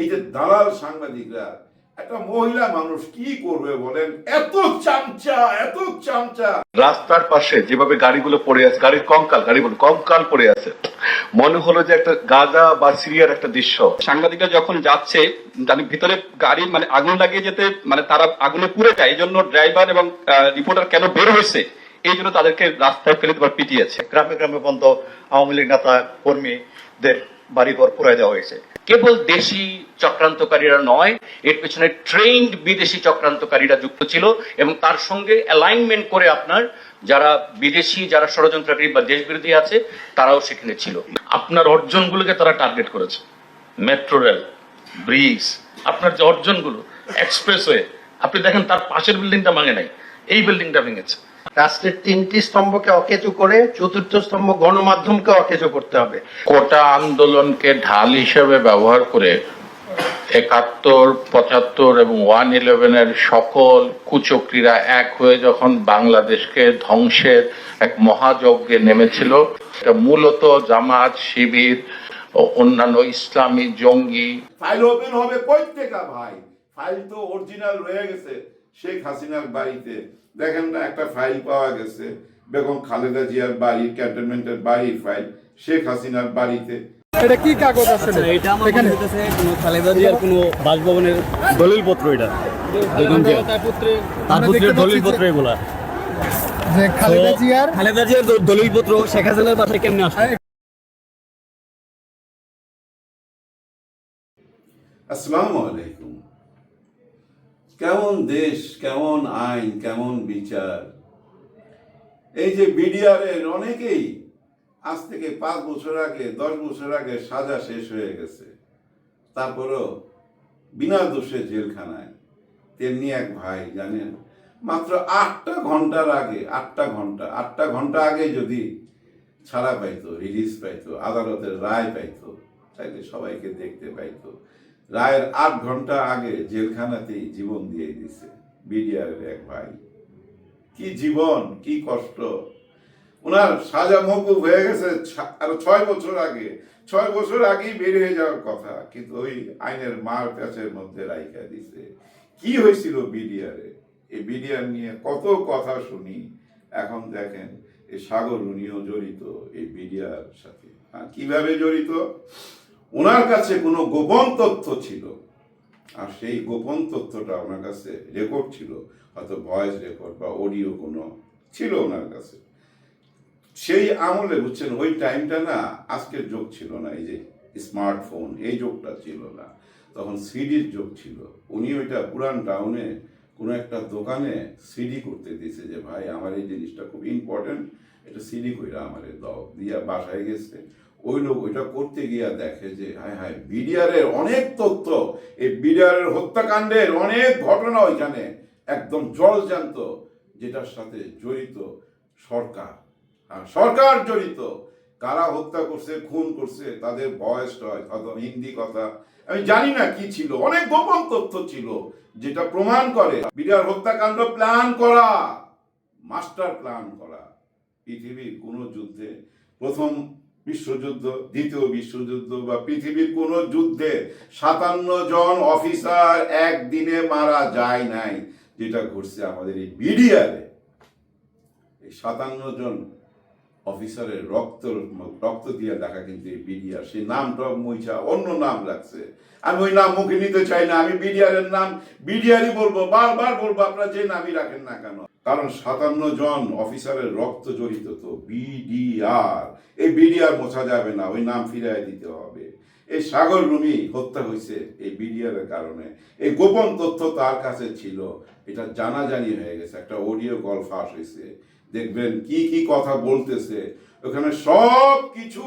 এই যে দালাল সাংবাদিকরা একটা মহিলা মানুষ কি করবে বলেন? এত চামচা এত চামচা। রাস্তার পাশে যেভাবে গাড়িগুলো পড়ে আছে গাড়ির কঙ্কাল গাড়িগুলো কঙ্কাল পড়ে আছে। মনে হলো যে একটা গাজা বা সিরিয়ার একটা দৃশ্য। সাংবাদিকরা যখন যাচ্ছে মানে ভিতরে গাড়ি মানে আগুন লাগিয়ে যেতে মানে তারা আগুনে পুড়ে যায় এই জন্য ড্রাইভার এবং রিপোর্টার কেন বের হয়েছে? এই জন্য তাদেরকে রাস্তায় ফেলে দেবার পিটিয়েছে গ্রামে গ্রামে বন্ধ আওয়ামী লীগ নেতা কর্মীদের বাড়িঘর পুরাই দেওয়া হয়েছে। কেবল দেশি চক্রান্তকারীরা নয়, এর পেছনে ট্রেন্ড বিদেশি চক্রান্তকারীরা যুক্ত ছিল এবং তার সঙ্গে অ্যালাইনমেন্ট করে আপনার যারা বিদেশি, যারা ষড়যন্ত্রকারী বা দেশ বিরোধী আছে, তারাও সেখানে ছিল। আপনার অর্জনগুলোকে তারা টার্গেট করেছে। মেট্রো রেল ব্রিজ আপনার যে অর্জনগুলো এক্সপ্রেসওয়ে আপনি দেখেন তার পাশের বিল্ডিংটা ভাঙে নাই, এই বিল্ডিংটা ভেঙেছে। রাষ্ট্রের তিনটি স্তম্ভকে অকেজো করে চতুর্থ স্তম্ভ গণমাধ্যমকে অকেজো করতে হবে। কোটা আন্দোলনকে ঢাল হিসেবে ব্যবহার করে একাত্তর পঁচাত্তর এবং ওয়ান ইলেভেনের সকল কুচক্রীরা এক হয়ে যখন বাংলাদেশকে ধ্বংসের এক মহাযজ্ঞে নেমেছিল এটা মূলত জামাত শিবির ও অন্যান্য ইসলামী জঙ্গি। ফাইল ওপেন হবে প্রত্যেকা ভাই। ফাইল তো অরিজিনাল রয়ে গেছে। শেখ হাসিনার বাড়িতে। দেখেন না একটা ফাইল পাওয়া গেছে বেগম খালেদা জিয়ার বাড়ি ক্যান্টনমেন্টের বাড়ির ফাইল শেখ হাসিনার বাড়িতে। এটা কি কাগজ আসলে এটা আমার এখানে। খালেদা জিয়ার কোনো বাসভবনের দলিলপত্র এটা। তার পুত্রের দলিলপত্র এগুলা। যে খালেদা জিয়ার খালেদা জিয়ার দলিলপত্র শেখ হাসিনার বাসায় কেমনে আসে আসসালামু আলাইকুম। কেমন দেশ, কেমন আইন, কেমন বিচার? এই যে বিডিআরের অনেকেই আজ থেকে পাঁচ বছর আগে, দশ বছর আগে সাজা শেষ হয়ে গেছে। তারপরও বিনা দোষে জেলখানায়। তেমনি এক ভাই, জানেন? মাত্র আটটা ঘণ্টার আগে, আটটা ঘণ্টা আটটা ঘণ্টা আগে যদি ছাড়া পাইতো রিলিজ পাইতো, আদালতের রায় পাইতো, তাইলে সবাইকে দেখতে পাইতো। রায়ের আট ঘণ্টা আগে জেলখানাতেই জীবন দিয়ে দিছে বিডিআরের এক ভাই। কি জীবন কি কষ্ট। ওনার সাজা মকুব হয়ে গেছে আরও ছয় বছর আগে। ছয় বছর আগেই বের হয়ে যাওয়ার কথা কিন্তু ওই আইনের মার প্যাচের মধ্যে রাইখা দিছে। কি হয়েছিল বিডিআরে? এই বিডিআর নিয়ে কত কথা শুনি এখন দেখেন এই সাগর রুনিও জড়িত এই বিডিআর সাথে। হ্যাঁ, কীভাবে জড়িত? ওনার কাছে কোনো গোপন তথ্য ছিল। আর সেই গোপন তথ্যটা ওনার কাছে রেকর্ড ছিল, হয়তো ভয়েস রেকর্ড বা অডিও কোনো ছিল ওনার কাছে। সেই আমলে, বুঝছেন, ওই টাইমটা না, আজকের যোগ ছিল না, এই যে স্মার্টফোন এই যোগটা ছিল না। তখন সিডির যোগ ছিল। উনি ওইটা পুরান টাউনে কোনো একটা দোকানে সিডি করতে দিয়েছে যে, ভাই, আমার এই জিনিসটা খুব ইম্পর্টেন্ট এটা সিডি কইরা আমারে দাও। দিয়া বাসায় গেছে। ওই লোক ওইটা করতে গিয়া দেখে যে, হায় হায় বিডিআরের অনেক তথ্য, এই বিডিআরের হত্যাকাণ্ডের অনেক ঘটনা ওইখানে একদম জলজান্ত যেটার সাথে জড়িত সরকার। আর সরকার জড়িত, কারা হত্যা করছে, খুন করছে, তাদের বয়স টয় অথবা হিন্দি কথা। আমি জানি না কি ছিল, অনেক গোপন তথ্য ছিল, যেটা প্রমাণ করে। বিডিআর হত্যাকাণ্ড প্ল্যান করা, মাস্টার প্ল্যান করা। পৃথিবীর কোনো যুদ্ধে প্রথম বিশ্বযুদ্ধ, দ্বিতীয় বিশ্বযুদ্ধ বা পৃথিবীর কোন যুদ্ধে সাতান্ন জন অফিসার একদিনে মারা যায় নাই, যেটা ঘটছে আমাদের এই মিডিয়াতে। এই সাতান্ন জন অফিসারের রক্ত রক্ত দিয়ে দেখা কিন্তু এই বিডিআর। সেই নামটা মুইছা অন্য নাম রাখছে। আমি ওই নাম মুখে নিতে চাই না, আমি বিডিআরের নাম বিডিআরই বলব, বারবার বলব, আপনারা যে নামই রাখেন না কেন? কারণ সাতান্ন জন অফিসারের রক্ত জড়িত তো বিডিআর। এই বিডিআর মোছা যাবে না, ওই নাম ফিরাই দিতে হবে। এই সাগর রুমি হত্যা হয়েছে এই বিডিআর এর কারণে। এই গোপন তথ্য তার কাছে ছিল, এটা জানাজানি হয়ে গেছে, একটা অডিও কল ফাঁস হয়েছে। দেখবেন কি কি কথা বলতেছে। ওখানে সব কিছু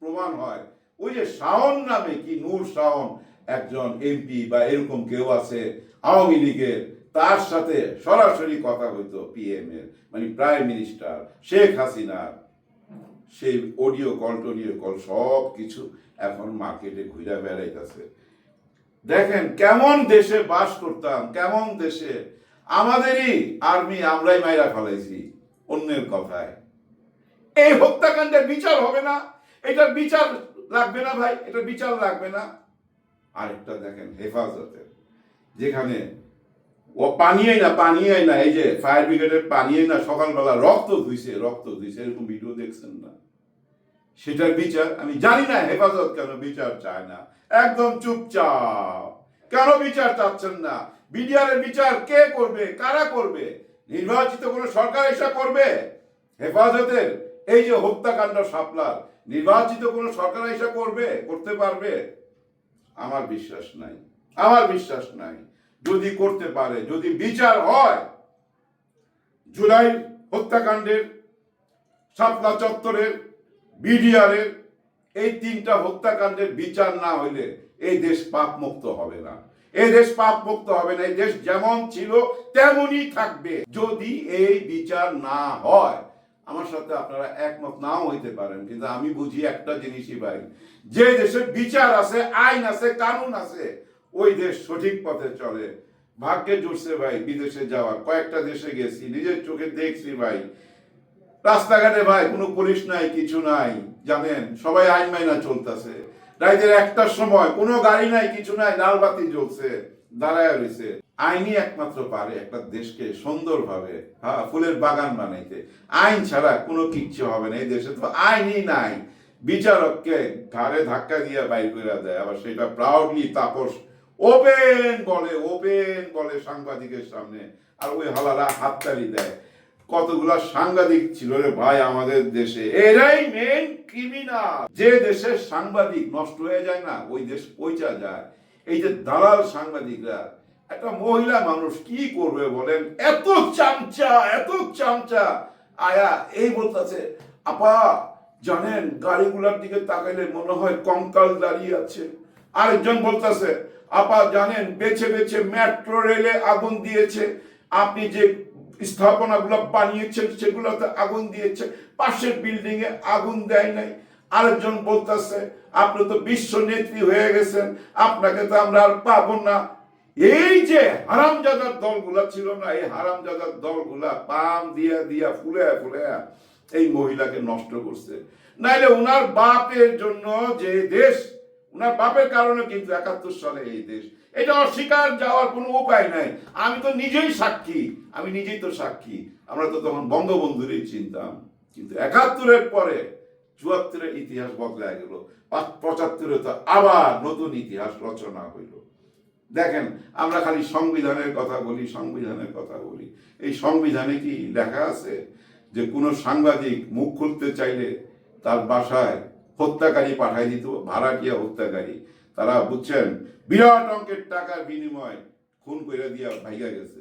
প্রমাণ হয়। ওই যে শাওন নামে কি নূর শাওন একজন এমপি বা এরকম কেউ আছে, আওয়ামী লীগের, তার সাথে সরাসরি কথা হইতো পিএম এর মানে প্রাইম মিনিস্টার শেখ হাসিনার সেই অডিও কল, টডিও কল সব কিছু এখন মার্কেটে ঘুরে বেড়াইতেছে। দেখেন কেমন দেশে বাস করতাম, কেমন দেশে। আমাদেরই আর্মি আমরাই মাইরা ফেলাইছি। অন্যের কথায় এই হত্যাকাণ্ডের বিচার হবে না। এটার বিচার লাগবে না ভাই এটা বিচার লাগবে না। আরেকটা দেখেন হেফাজতের যেখানে ও পানিয়েই না পানিয়েই না, এই যে ফায়ার ব্রিগেডের পানিয়েই না, সকালবেলা রক্ত ধুইছে রক্ত ধুইছে, এরকম ভিডিও দেখছেন না। সেটার বিচার, আমি জানি না হেফাজত কেন বিচার চায় না। একদম চুপচাপ। কেন বিচার চাচ্ছেন না? বিডিআরের বিচার কে করবে? কারা করবে? নির্বাচিত কোনো সরকার এসে করবে? হেফাজতের এই যে হত্যাকাণ্ড সাপলার নির্বাচিত কোনো সরকার এসে করবে, করতে পারবে? আমার বিশ্বাস নাই। আমার বিশ্বাস নাই। যদি করতে পারে, যদি বিচার হয়, জুলাই হত্যাকাণ্ডের শাপলা চত্বরের, বিডিআরের, এই তিনটা হত্যাকাণ্ডের বিচার না হইলে এই দেশ পাপ মুক্ত হবে না। এই দেশ পাপ মুক্ত হবে না, এই দেশ যেমন ছিল, তেমনই থাকবে। যদি এই বিচার না হয়, আমার সাথে আপনারা একমত নাও হইতে পারেন, কিন্তু আমি বুঝি একটা জিনিসই ভাই, যে দেশে বিচার আছে, আইন আছে, কানুন আছে, ওই দেশ সঠিক পথে চলে। ভাগ্যে জুটছে ভাই, বিদেশে যাওয়া কয়েকটা দেশে গেছি, নিজের চোখে দেখছি ভাই। রাস্তাঘাটে ভাই, কোনো পুলিশ নাই, কিছু নাই, জানেন? সবাই আইন মাইনা চলতেছে। রাইতের একটার সময় কোনো গাড়ি নাই, কিছু নাই লাল বাতি জ্বলছে, দাঁড়ায় রয়েছে আইনই একমাত্র পারে একটা দেশকে সুন্দরভাবে হ্যাঁ ফুলের বাগান বানাইতে। আইন ছাড়া কোনো কিচ্ছু হবে না এই দেশে তো আইনই নাই। বিচারককে ঘাড়ে ধাক্কা দিয়ে বাইর করে দেয়, আবার সেটা প্রাউডলি তাপস ওপেন বলে ওপেন বলে সাংবাদিকের সামনে, আর ওই হালারা হাততালি দেয়। কতগুলা সাংবাদিক ছিল রে ভাই আমাদের দেশে? এরাই মেন ক্রিমিনাল যে দেশের সাংবাদিক নষ্ট হয়ে যায় না, ওই দেশ পয়সা যায়। এই যে দালাল সাংবাদিকরা, একটা মহিলা মানুষ কি করবে বলেন? এত চামচা এত চামচা। আয়া, এই বলতেছে, আপা, জানেন, গাড়িগুলোর দিকে তাকাইলে মনে হয় কঙ্কাল দাঁড়িয়ে আছে। আরেকজন বলতেছে, আপা, জানেন, বেছে বেছে মেট্রো রেলে আগুন দিয়েছে। আপনি যে স্থাপনাগুলো বানিয়েছেন সেগুলোতে আগুন দিয়েছে। পাশের বিল্ডিং এ আগুন দেয় নাই। আরেকজন বলতেছে, আপনি তো বিশ্ব নেত্রী হয়ে গেছেন, আপনাকে তো আমরা আর পাবো না। এই যে হারামজাদার দলগুলা ছিল না, এই হারামজাদার দলগুলা পাম দিয়া দিয়া ফুলে ফুলে এই মহিলাকে নষ্ট করছে। নাইলে উনার বাপের জন্য যে দেশ উনার বাপের কারণে কিন্তু একাত্তর সালে এই দেশ। এটা অস্বীকার যাওয়ার কোনো উপায় নাই। আমি তো নিজেই সাক্ষী। আমি নিজেই তো সাক্ষী। আমরা তো তখন বঙ্গবন্ধুরই চিনতাম। কিন্তু একাত্তরের পরে চুয়াত্তরের ইতিহাস বদলায় গেল। পাঁচ- পঁচাত্তরে তো আবার নতুন ইতিহাস রচনা হইল। দেখেন, আমরা খালি সংবিধানের কথা বলি, সংবিধানের কথা বলি। এই সংবিধানে কি লেখা আছে যে কোনো সাংবাদিক মুখ খুলতে চাইলে তার বাসায় হত্যাকারী পাঠাই দিত ভাড়াটিয়া হত্যাকারী। তারা বুঝছেন, বিরাট অঙ্কের টাকার বিনিময় খুন কইরা দিয়া ভাইগা গেছে।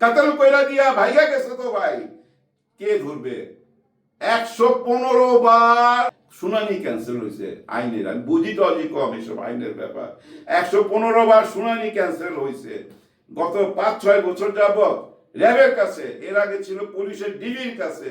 কাতাল কইরা দিয়া ভাইগা গেছে তো ভাই। কে ধরবে? একশো পনেরো বার শুনানি ক্যান্সেল হয়েছে আইনের। আমি বুঝি তো অজি কম এসব আইনের ব্যাপার। একশো পনেরো বার শুনানি ক্যান্সেল হয়েছে গত পাঁচ ছয় বছর যাবৎ র্যাবের কাছে, এর আগে ছিল পুলিশের ডিবির কাছে।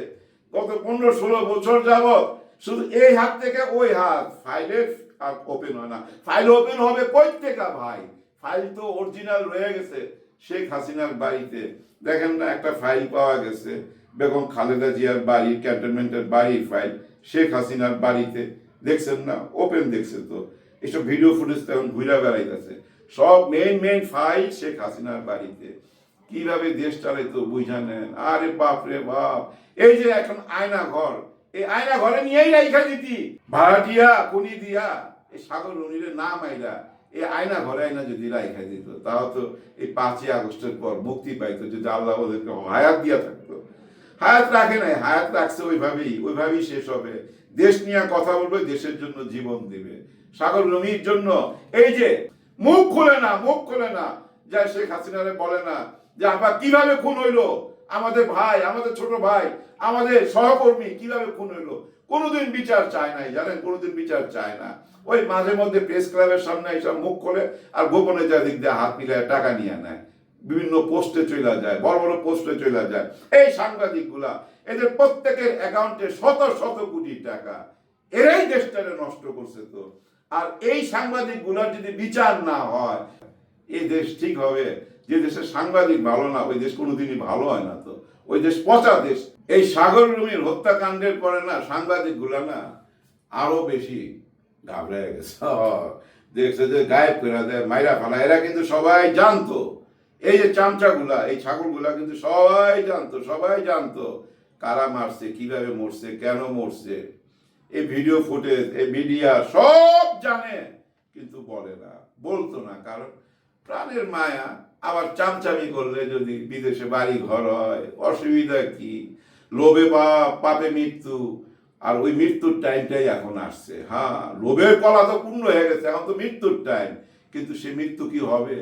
গত পনেরো ষোলো বছর যাবৎ শুধু এই হাত থেকে ওই হাত। ফাইলের আর ওপেন হয় না। ফাইল ওপেন হবে থেকে ভাই। ফাইল তো অরিজিনাল রয়ে গেছে শেখ হাসিনার বাড়িতে। দেখেন না, একটা ফাইল পাওয়া গেছে, বেগম খালেদা জিয়ার বাড়ি ক্যান্টনমেন্টের বাড়ির ফাইল শেখ হাসিনার বাড়িতে। দেখছেন না? ওপেন দেখছেন তো। এসব ভিডিও ফুটেজ তো এখন ঘুরে বেড়াইতেছে। সব মেইন মেইন ফাইল শেখ হাসিনার বাড়িতে। কীভাবে দেশ চালাইতো বুঝা নেন আরে বাপ রে বাপ। এই যে এখন আয়না ঘর এই আয়না ঘরে নিয়েই রাইখা দিতি। ভাড়াটিয়া কুনি দিয়া এই সাগর রনিরে না মাইরা এই আয়না ঘরে আয়না যদি রাইখা দিত তাও তো এই পাঁচই আগস্টের পর মুক্তি পাইতো, যদি আল্লাহ ওদেরকে হায়াত দিয়া থাকতো। হায়াত রাখে নাই, হায়াত রাখছে ওইভাবেই ওইভাবেই শেষ হবে। দেশ নিয়ে কথা বলবে, দেশের জন্য জীবন দিবে। সাগর রমির জন্য, এই যে মুখ খুলে না, মুখ খুলে না, যা শেখ হাসিনারে বলে না, যে আবার কীভাবে খুন হইল? আমাদের ভাই, আমাদের ছোট ভাই, আমাদের সহকর্মী কীভাবে খুন হইল? কোনোদিন বিচার চায় নাই, জানেন? কোনোদিন বিচার চায় না। ওই মাঝে মধ্যে প্রেস ক্লাবের সামনে এইসব মুখ খোলে আর গোপনে যা দিক দিয়ে হাত মিলায় টাকা নিয়ে নেয়। বিভিন্ন পোস্টে চলে যায়, বড় বড় পোস্টে চলে যায়। এই সাংবাদিকগুলা, এদের প্রত্যেকের অ্যাকাউন্টে শত শত কোটি টাকা। এরাই দেশটাকে নষ্ট করছে তো। আর এই সাংবাদিকগুলার যদি বিচার না হয়, এই দেশ ঠিক হবে। যে দেশের সাংবাদিক ভালো না, ওই দেশ কোনোদিনই ভালো হয় না তো। ওই দেশ পচা দেশ। এই সাগর রুমির হত্যাকাণ্ডের পরে না সাংবাদিকগুলা না আরও বেশি ঘাবড়ে গেছে। দেখছে যে গায়েব করে দেয়, মাইরা ফালা এরা কিন্তু সবাই জানতো। এই যে চামচাগুলা, এই ছাগলগুলা কিন্তু সবাই জানতো সবাই জানতো কারা মারছে, কীভাবে মরছে, কেন মরছে। এই ভিডিও ফুটেজ, এই মিডিয়া সব জানে, কিন্তু বলে না, বলতো না। কারণ প্রাণের মায়া আবার চামচামি করলে যদি বিদেশে বাড়ি ঘর হয়, অসুবিধা কি? লোভে বা পাপে মৃত্যু। আর ওই মৃত্যুর টাইমটাই এখন আসছে। হ্যাঁ লোভের কলা তো পূর্ণ হয়ে গেছে, এখন তো মৃত্যুর টাইম কিন্তু সে মৃত্যু কি হবে?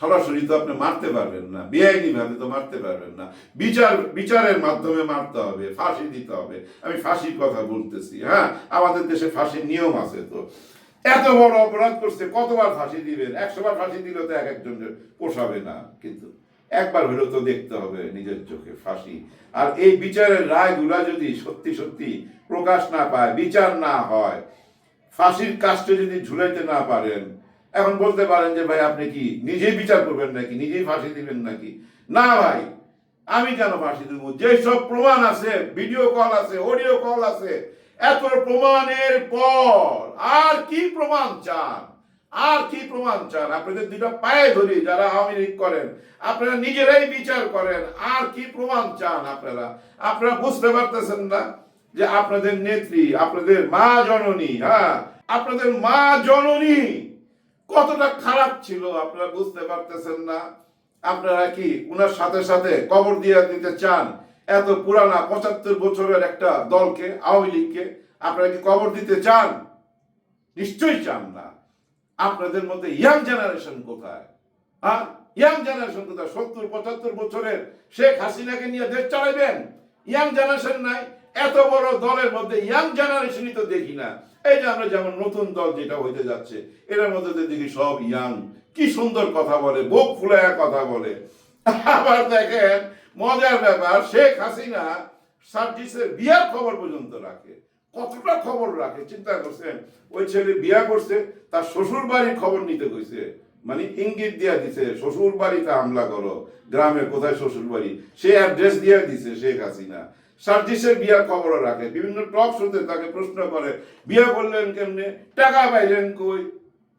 সরাসরি তো আপনি মারতে পারবেন না। বেআইনি ভাবে তো মারতে পারবেন না। বিচার, বিচারের মাধ্যমে মারতে হবে, ফাঁসি দিতে হবে। আমি ফাঁসির কথা বলতেছি হ্যাঁ? আমাদের দেশে ফাঁসির নিয়ম আছে তো। এত বড় অপরাধ করছে, কতবার ফাঁসি দিবেন? একশো বার ফাঁসি দিলেও তো এক একজনের পোষাবে না, কিন্তু একবার হলেও তো দেখতে হবে নিজের চোখে ফাঁসি। আর এই বিচারের রায়গুলা যদি সত্যি সত্যি প্রকাশ না পায়, বিচার না হয়, ফাঁসির কাজটা যদি ঝুলাইতে না পারেন, এখন বলতে পারেন যে, ভাই, আপনি কি নিজেই বিচার করবেন নাকি? নিজেই ফাঁসি দিবেন নাকি? না, ভাই, আমি কেন ফাঁসি দেব? যেসব প্রমাণ আছে, ভিডিও কল আছে, অডিও কল আছে এত প্রমাণের পর আর কি প্রমাণ চান? আর কি প্রমাণ চান? আপনাদের দুইটা পায়ে ধরি যারা আওয়ামী লীগ করেন, আপনারা নিজেরাই বিচার করেন, আর কি প্রমাণ চান আপনারা? আপনারা বুঝতে পারতেছেন না যে আপনাদের নেত্রী, আপনাদের মা জননী হ্যাঁ আপনাদের মা জননী কতটা খারাপ ছিল আপনারা বুঝতে পারতেছেন না? আপনারা কি উনার সাথে সাথে কবর দিয়ে দিতে চান? এত পুরানা পঁচাত্তর বছরের একটা দলকে, আওয়ামী লীগকে আপনারা কি কবর দিতে চান? নিশ্চয়ই চান না। আপনাদের মধ্যে ইয়াং জেনারেশন কোথায়? হ্যাঁ? ইয়াং জেনারেশন কোথায়? সত্তর, পঁচাত্তর বছরের শেখ হাসিনাকে নিয়ে দেশ চালাইবেন? ইয়াং জেনারেশন নাই। এত বড় দলের মধ্যে ইয়াং জেনারেশনই তো দেখি না। এই যে আমরা যেমন নতুন দল যেটা হইতে যাচ্ছে এর মধ্যে দেখি সব ইয়াং কি সুন্দর কথা বলে, বুক ফুলায়া কথা বলে। আবার দেখেন মজার ব্যাপার, শেখ হাসিনা সার্জিসের বিয়ার খবর পর্যন্ত রাখে। কতটা খবর রাখে, চিন্তা করছেন? ওই ছেলে বিয়া করছে, তার শ্বশুর বাড়ির খবর নিতে কইছে। মানে ইঙ্গিত দিয়া দিছে শ্বশুর বাড়িতে হামলা করো, গ্রামে কোথায় শ্বশুর বাড়ি সে অ্যাড্রেস দিয়ে দিছে শেখ হাসিনা। সার্জিসের বিয়ার খবরও রাখে, বিভিন্ন টক শোতে তাকে প্রশ্ন করে, বিয়া করলেন কেমনে? টাকা পাইলেন কই?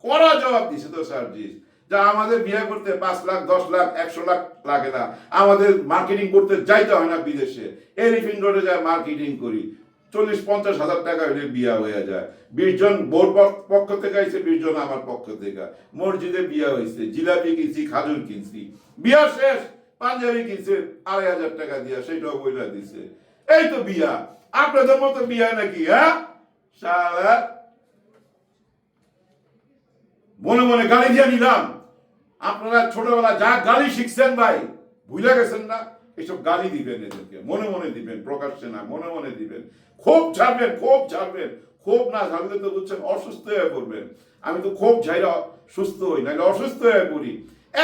কড়া জবাব দিছে তো সার্জিস যা আমাদের বিয়ে করতে পাঁচ লাখ, দশ লাখ, একশো লাখ লাগে না। আমাদের মার্কেটিং করতে যাইতে হয় না বিদেশে। এলিফিন রোডে যায় মার্কেটিং করি। চল্লিশ, পঞ্চাশ হাজার টাকা হলে বিয়া হয়ে যায়। বিশ জন বোর পক্ষ থেকে আইছে, বিশ জন আমার পক্ষ থেকে। মসজিদে বিয়া হয়েছে জিলাপি কিনছি, খাজুর কিনছি। বিয়া শেষ, পাঞ্জাবি কিনছে, আড়াই হাজার টাকা দিয়া সেটাও বইলা দিছে। এই তো বিয়া। আপনাদের মতো বিয়া নাকি হ্যাঁ? মনে মনে গাড়ি দিয়ে নিলাম। আপনারা ছোটবেলা যা গালি শিখছেন ভাই, ভুলে গেছেন না? এসব গালি দিবেন এদেরকে, মনে মনে দিবেন, প্রকাশ্যে না, মনে মনে দিবেন। খুব ছাড়বেন খুব ছাড়বেন খুব না ছাড়লে তো বুঝছেন অসুস্থ হয়ে পড়বেন। আমি তো খুব ঝাইরা সুস্থ হই, নাহলে অসুস্থ হয়ে পড়ি।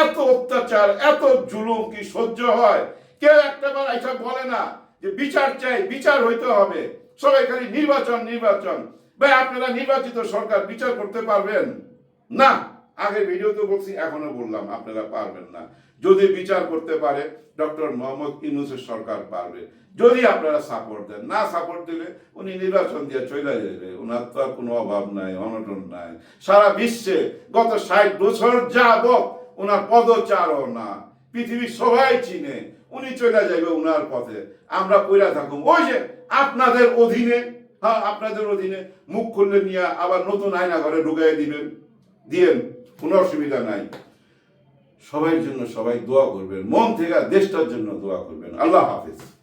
এত অত্যাচার, এত জুলুম কি সহ্য হয়? কেউ একটা বার এসব বলে না যে বিচার চাই, বিচার হইতে হবে। সবাই খালি নির্বাচন নির্বাচন। ভাই, আপনারা নির্বাচিত সরকার বিচার করতে পারবেন? না। আগে ভিডিওতে বলছি, এখনও বললাম, আপনারা পারবেন না। যদি বিচার করতে পারে ডক্টর মোহাম্মদ ইউনুসের সরকার পারবে। যদি আপনারা সাপোর্ট দেন, না সাপোর্ট দিলে উনি নির্বাচন দিয়ে চলে যাবে। ওনার তো আর কোনো অভাব নাই, অনটন নাই। সারা বিশ্বে গত ষাট বছর যাবত ওনার পদচারও না। পৃথিবীর সবাই চিনে, উনি চলে যাবে ওনার পথে। আমরা কইরা থাকুম, ওই যে আপনাদের অধীনে হ্যাঁ আপনাদের অধীনে মুখ খুললে নিয়ে আবার নতুন আয়না ঘরে ঢুকাই দিবেন, দিয়েন। কোনো অসুবিধা নাই। সবাই জন্য সবাই দোয়া করবেন। মন থেকে দেশটার জন্য দোয়া করবেন। আল্লাহ হাফিজ।